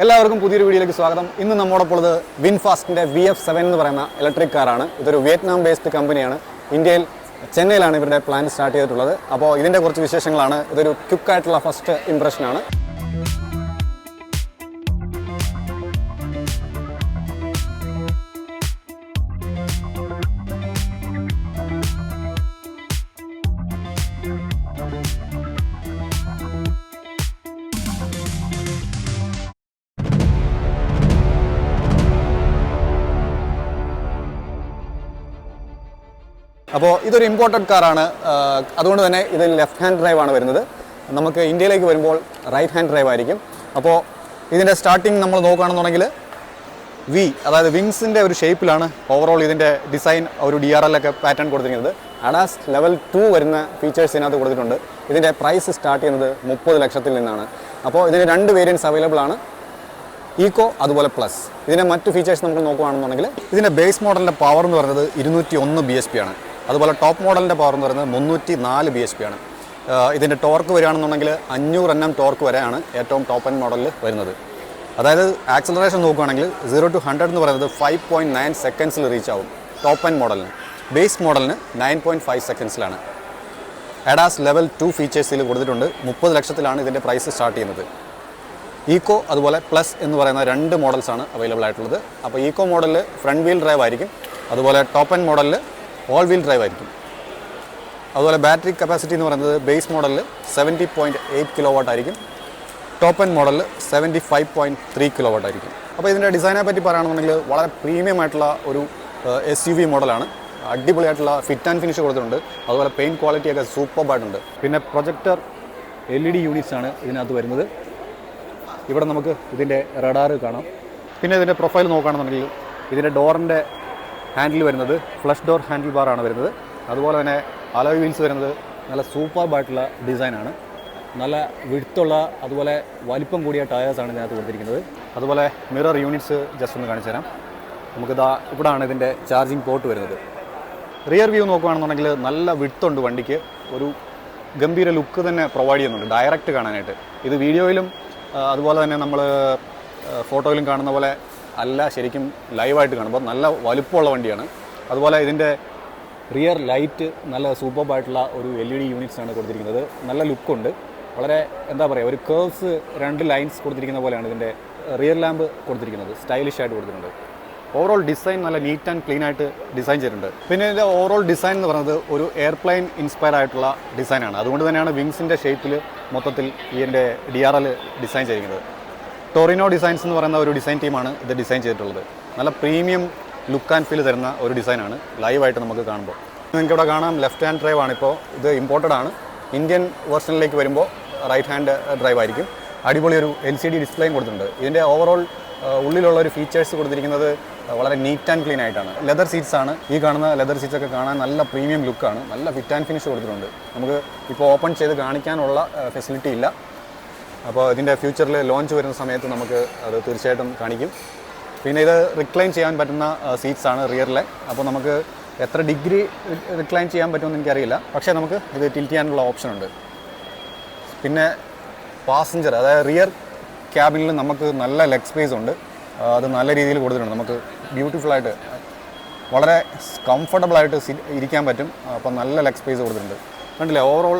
എല്ലാവർക്കും പുതിയൊരു വീഡിയോയിലേക്ക് സ്വാഗതം. ഇന്ന് നമ്മോടൊപ്പം ഉള്ളത് വിൻഫാസ്റ്റിന്റെ വി എഫ് സെവൻ എന്ന് പറയുന്ന ഇലക്ട്രിക് കാറാണ് ഇതൊരു വിയറ്റ്നാം ബേസ്ഡ് കമ്പനിയാണ് ഇന്ത്യയിൽ ചെന്നൈയിലാണ് ഇവരുടെ പ്ലാൻ സ്റ്റാർട്ട് ചെയ്തിട്ടുള്ളത്. അപ്പോൾ ഇതിന്റെ കുറച്ച് വിശേഷങ്ങളാണ്. ഇതൊരു ക്വിക്ക് ആയിട്ടുള്ള ഫസ്റ്റ് ഇംപ്രഷനാണ് അപ്പോൾ ഇതൊരു ഇമ്പോർട്ടഡ് കാറാണ് അതുകൊണ്ട് തന്നെ ഇത് ലെഫ്റ്റ് ഹാൻഡ് ഡ്രൈവ് ആണ് വരുന്നത്. നമുക്ക് ഇന്ത്യയിലേക്ക് വരുമ്പോൾ റൈറ്റ് ഹാൻഡ് ഡ്രൈവ് ആയിരിക്കും. അപ്പോൾ ഇതിന്റെ സ്റ്റാർട്ടിങ് നമ്മൾ നോക്കുകയാണെന്നുണ്ടെങ്കിൽ വി അതായത് വിങ്സിന്റെ ഒരു ഷേപ്പിലാണ് ഓവറോൾ ഇതിന്റെ ഡിസൈൻ ഒരു ഡി ആർ എൽ ഒക്കെ പാറ്റേൺ കൊടുത്തിരിക്കുന്നത്. അഡാസ് ലെവൽ ടു വരുന്ന ഫീച്ചേഴ്സ് ഇതിനകത്ത് കൊടുത്തിട്ടുണ്ട്. ഇതിന്റെ പ്രൈസ് സ്റ്റാർട്ട് ചെയ്യുന്നത് മുപ്പത് ലക്ഷത്തിൽ നിന്നാണ്. അപ്പോൾ ഇതിന് രണ്ട് വേരിയൻസ് അവൈലബിൾ ആണ്. ഈക്കോ അതുപോലെ പ്ലസ് ഇതിന്റെ മറ്റ് ഫീച്ചേഴ്സ് നമുക്ക് നോക്കുകയാണെന്നുണ്ടെങ്കിൽ ഇതിന്റെ ബേസ് മോഡലിന്റെ പവർ എന്ന് പറയുന്നത് ഇരുന്നൂറ്റി ഒന്ന് ബി എസ് പി ആണ്. അതുപോലെ ടോപ്പ് മോഡലിന്റെ പവർ എന്ന് പറയുന്നത് മുന്നൂറ്റി നാല് ബി എസ് പി ആണ് ഇതിന്റെ ടോർക്ക് വരികയാണെന്നുണ്ടെങ്കിൽ അഞ്ഞൂറ് എൻ എം ടോർക്ക് വരെയാണ് ഏറ്റവും ടോപ്പ് എൻ മോഡലിൽ വരുന്നത്. അതായത് ആക്സലറേഷൻ നോക്കുകയാണെങ്കിൽ സീറോ ടു ഹൺഡ്രഡ് എന്ന് പറയുന്നത് ഫൈവ് പോയിന്റ് നയൻ സെക്കൻഡ്സിൽ റീച്ച് ആവും ടോപ്പ് എൻ മോഡലിന് ബേസ് മോഡലിന് നയൻ പോയിന്റ് ഫൈവ് സെക്കൻഡ്സിലാണ് എഡാസ് ലെവൽ ടു ഫീച്ചേഴ്സിൽ കൊടുത്തിട്ടുണ്ട്. മുപ്പത് ലക്ഷത്തിലാണ് ഇതിന്റെ പ്രൈസ് സ്റ്റാർട്ട് ചെയ്യുന്നത്. ഈക്കോ അതുപോലെ പ്ലസ് എന്ന് പറയുന്ന രണ്ട് മോഡൽസാണ് അവൈലബിൾ ആയിട്ടുള്ളത്. അപ്പോൾ ഈക്കോ മോഡലിൽ ഫ്രണ്ട് വീൽ ഡ്രൈവ് ആയിരിക്കും. അതുപോലെ ടോപ്പ് എൻ മോഡലിൽ ഓൾ വീൽ ഡ്രൈവ് ആയിരിക്കും. അതുപോലെ ബാറ്ററി കപ്പാസിറ്റി എന്ന് പറയുന്നത് ബേസ് മോഡലിൽ seventy point eight kilowatt ആയിരിക്കും. ടോപ്പ് എൻ മോഡലിൽ seventy five point three kilowatt ആയിരിക്കും അപ്പോൾ ഇതിന്റെ ഡിസൈനെ പറ്റി പറയുകയാണെന്നുണ്ടെങ്കിൽ വളരെ പ്രീമിയം ആയിട്ടുള്ള ഒരു എസ് യു വി മോഡലാണ് അടിപൊളിയായിട്ടുള്ള ഫിറ്റ് ആൻഡ് ഫിനിഷ് കൊടുത്തിട്ടുണ്ട്. അതുപോലെ പെയിന്റ് ക്വാളിറ്റി ഒക്കെ സൂപ്പർബായിട്ടുണ്ട് പിന്നെ projector L E D units ആണ് ഇതിനകത്ത് വരുന്നത്. ഇവിടെ നമുക്ക് ഇതിന്റെ റഡാറ് കാണാം. പിന്നെ ഇതിന്റെ പ്രൊഫൈൽ നോക്കുകയാണെന്നുണ്ടെങ്കിൽ ഇതിന്റെ ഡോറിന്റെ ഹാൻഡിൽ വരുന്നത് ഫ്ലഷ് ഡോർ ഹാൻഡിൽ ബാറാണ് വരുന്നത്. അതുപോലെ തന്നെ അലോയ് വീൽസ് വരുന്നത് നല്ല സൂപ്പർ സൂപ്പർബായിട്ടുള്ള ഡിസൈനാണ് നല്ല വിടുത്തുള്ള അതുപോലെ വലിപ്പം കൂടിയ ടയേഴ്സാണ് ഇതിനകത്ത് കൊടുത്തിരിക്കുന്നത്. അതുപോലെ മിറർ യൂണിറ്റ്സ് ജസ്റ്റ് ഒന്ന് കാണിച്ചു തരാം. നമുക്കിതാ ഇവിടാണ് ഇതിന്റെ ചാർജിങ് പോർട്ട് വരുന്നത്. റിയർ വ്യൂ നോക്കുകയാണെന്നുണ്ടെങ്കിൽ നല്ല വിടുത്തുണ്ട് വണ്ടിക്ക്. ഒരു ഗംഭീര ലുക്ക് തന്നെ പ്രൊവൈഡ് ചെയ്യുന്നുണ്ട് ഡയറക്റ്റ് കാണാനായിട്ട്. ഇത് വീഡിയോയിലും അതുപോലെ തന്നെ നമ്മൾ ഫോട്ടോയിലും കാണുന്ന പോലെ അല്ല ശരിക്കും ലൈവായിട്ട് കാണുമ്പോൾ നല്ല വലുപ്പമുള്ള വണ്ടിയാണ്. അതുപോലെ ഇതിന്റെ റിയർ ലൈറ്റ് നല്ല സൂപ്പർബായിട്ടുള്ള ഒരു എൽ ഇ ഡി യൂണിറ്റ്സ് ആണ് കൊടുത്തിരിക്കുന്നത്. നല്ല ലുക്കുണ്ട് വളരെ എന്താ പറയുക ഒരു കേവ്സ് രണ്ട് ലൈൻസ് കൊടുത്തിരിക്കുന്ന പോലെയാണ് ഇതിന്റെ റിയർ ലാമ്പ് കൊടുത്തിരിക്കുന്നത്. സ്റ്റൈലിഷ് ആയിട്ട് കൊടുത്തിട്ടുണ്ട്. ഓവറോൾ ഡിസൈൻ നല്ല നീറ്റ് ആൻഡ് ക്ലീൻ ആയിട്ട് ഡിസൈൻ ചെയ്തിട്ടുണ്ട്. പിന്നെ ഇതിന്റെ ഓവറോൾ ഡിസൈൻ എന്ന് പറയുന്നത് ഒരു എയർപ്ലെയിൻ ഇൻസ്പയർ ആയിട്ടുള്ള ഡിസൈനാണ് അതുകൊണ്ട് തന്നെയാണ് വിങ്സിന്റെ ഷേപ്പിൽ മൊത്തത്തിൽ ഇതിന്റെ ഡി ആർ എൽ ഡിസൈൻ ചെയ്തിരിക്കുന്നത്. ടൊറിനോ ഡിസൈൻസ് എന്ന് പറയുന്ന ഒരു ഡിസൈൻ ടീമാണ് ഇത് ഡിസൈൻ ചെയ്തിട്ടുള്ളത്. നല്ല പ്രീമിയം ലുക്ക് ആൻഡ് ഫീൽ തരുന്ന ഒരു ഡിസൈനാണ് ലൈവായിട്ട് നമുക്ക് കാണുമ്പോൾ. നിങ്ങൾക്ക് ഇവിടെ കാണാം ലെഫ്റ്റ് ഹാൻഡ് ഡ്രൈവ് ആണ് ഇപ്പോൾ. ഇത് ഇമ്പോർട്ടഡ് ആണ്. ഇന്ത്യൻ വേർഷനിലേക്ക് വരുമ്പോൾ റൈറ്റ് ഹാൻഡ് ഡ്രൈവ് ആയിരിക്കും. അടിപൊളി ഒരു എൽ സി ഡി ഡിസ്പ്ലേയും കൊടുത്തിട്ടുണ്ട്. ഇതിന്റെ ഓവറോൾ ഉള്ളിലുള്ള ഒരു ഫീച്ചേഴ്സ് കൊടുത്തിരിക്കുന്നത് വളരെ നീറ്റ് ആൻഡ് ക്ലീൻ ആയിട്ടാണ്. ലെതർ സീറ്റ്സ് ആണ്. ഈ കാണുന്ന ലെതർ സീറ്റ്സ് ഒക്കെ കാണാൻ നല്ല പ്രീമിയം ലുക്കാണ് നല്ല ഫിറ്റ് ആൻഡ് ഫിനിഷ് കൊടുത്തിട്ടുണ്ട്. നമുക്ക് ഇപ്പോൾ ഓപ്പൺ ചെയ്ത് കാണിക്കാനുള്ള ഫെസിലിറ്റി ഇല്ല. അപ്പോൾ ഇതിന്റെ ഫ്യൂച്ചറിൽ ലോഞ്ച് വരുന്ന സമയത്ത് നമുക്ക് അത് തീർച്ചയായിട്ടും കാണിക്കും. പിന്നെ ഇത് റിക്ലൈൻ ചെയ്യാൻ പറ്റുന്ന സീറ്റ്സ് ആണ് റിയറിലെ അപ്പോൾ നമുക്ക് എത്ര ഡിഗ്രി റിക്ലൈൻ ചെയ്യാൻ പറ്റുമെന്ന് എനിക്കറിയില്ല. പക്ഷേ നമുക്ക് ഇത് ടിൽറ്റ് ചെയ്യാനുള്ള ഓപ്ഷൻ ഉണ്ട്. പിന്നെ പാസഞ്ചർ അതായത് റിയർ ക്യാബിനിൽ നമുക്ക് നല്ല ലെഗ് സ്പേസ് ഉണ്ട്. അത് നല്ല രീതിയിൽ കൊടുത്തിട്ടുണ്ട് നമുക്ക് ബ്യൂട്ടിഫുള്ളായിട്ട് വളരെ കംഫർട്ടബിളായിട്ട് ഇരിക്കാൻ പറ്റും. അപ്പം നല്ല ലെഗ് സ്പേസ് കൊടുത്തിട്ടുണ്ട്. കണ്ടില്ലേ? ഓവറോൾ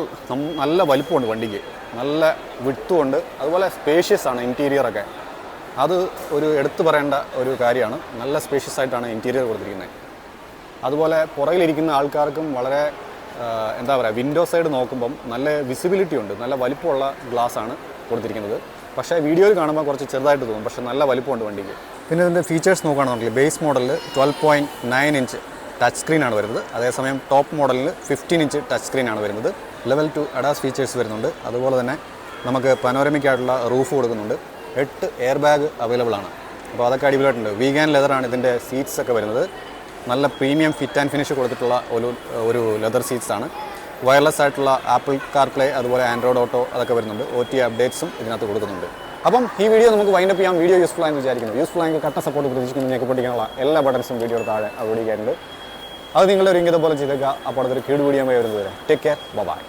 നല്ല വലിപ്പമുണ്ട് വണ്ടിക്ക്. നല്ല വിട്ടുമുണ്ട്. അതുപോലെ സ്പേഷ്യസ് ആണ് ഇന്റീരിയർ ഒക്കെ. അത് ഒരു എടുത്തു പറയേണ്ട ഒരു കാര്യമാണ്. നല്ല സ്പേഷ്യസ് ആയിട്ടാണ് ഇന്റീരിയർ കൊടുത്തിരിക്കുന്നത്. അതുപോലെ പുറകിലിരിക്കുന്ന ആൾക്കാർക്കും വളരെ എന്താ പറയുക വിൻഡോ സൈഡ് നോക്കുമ്പം നല്ല വിസിബിലിറ്റി ഉണ്ട്. നല്ല വലിപ്പമുള്ള ഗ്ലാസ് ആണ് കൊടുത്തിരിക്കുന്നത്. പക്ഷേ വീഡിയോയിൽ കാണുമ്പോൾ കുറച്ച് ചെറുതായിട്ട് തോന്നും. പക്ഷേ നല്ല വലിപ്പമുണ്ട് വണ്ടിക്ക്. പിന്നെ ഇതിന്റെ ഫീച്ചേഴ്സ് നോക്കുകയാണെന്നുണ്ടെങ്കിൽ ബേസ് മോഡലിൽ twelve point nine inch touch സ്ക്രീനാണ് വരുന്നത്. അതേസമയം ടോപ്പ് മോഡലിൽ ഫിഫ്റ്റീൻ ഇഞ്ച് ടച്ച് സ്ക്രീൻ ആണ് വരുന്നത്. ലെവൽ ടു അഡാസ് ഫീച്ചേഴ്സ് വരുന്നുണ്ട്. അതുപോലെ തന്നെ നമുക്ക് പനോരമിക് ആയിട്ടുള്ള റൂഫ് കൊടുക്കുന്നുണ്ട്. എട്ട് എയർ ബാഗ് അവൈലബിൾ ആണ്. അപ്പോൾ അതൊക്കെ അടിപൊളിയായിട്ടുണ്ട്. വീഗാൻ ലെതറാണ് ഇതിന്റെ സീറ്റ്സ് ഒക്കെ വരുന്നത്. നല്ല പ്രീമിയം ഫിറ്റ് ആൻഡ് ഫിനിഷ് കൊടുത്തിട്ടുള്ള ഒരു ഒരു ലെതർ സീറ്റ്സ് ആണ്. വയർലെസ് ആയിട്ടുള്ള ആപ്പിൾ കാർപ്ലേ അതുപോലെ ആൻഡ്രോയിഡ് ഓട്ടോ അതൊക്കെ വരുന്നുണ്ട്. ഒ ടി അപ്ഡേറ്റ്സും ഇതിനകത്ത് കൊടുക്കുന്നുണ്ട്. അപ്പം ഈ വീഡിയോ നമുക്ക് വൈൻഡപ്പ് ചെയ്യാം. വീഡിയോ യൂസ്ഫുൾ ആയെന്ന് വിചാരിക്കുന്നു. യൂസ്ഫുൾ ആയെങ്കിൽ കട്ട സപ്പോർട്ട് പ്രതീക്ഷിക്കുന്നു. ഞങ്ങൾക്ക് പഠിക്കാനുള്ള എല്ലാ ബട്ടൺസും വീഡിയോയുടെ താഴെ അവിടെ അവടിക്കാറുണ്ട് അത് നിങ്ങളുടെ ഒരു ഇംഗിതം പോലെ ചെയ്തേക്കുക അപ്പോൾ അതൊരു കീട് വീഡിയോ വരുന്നത് വരെ ടേക്ക് കെയർ ബൈ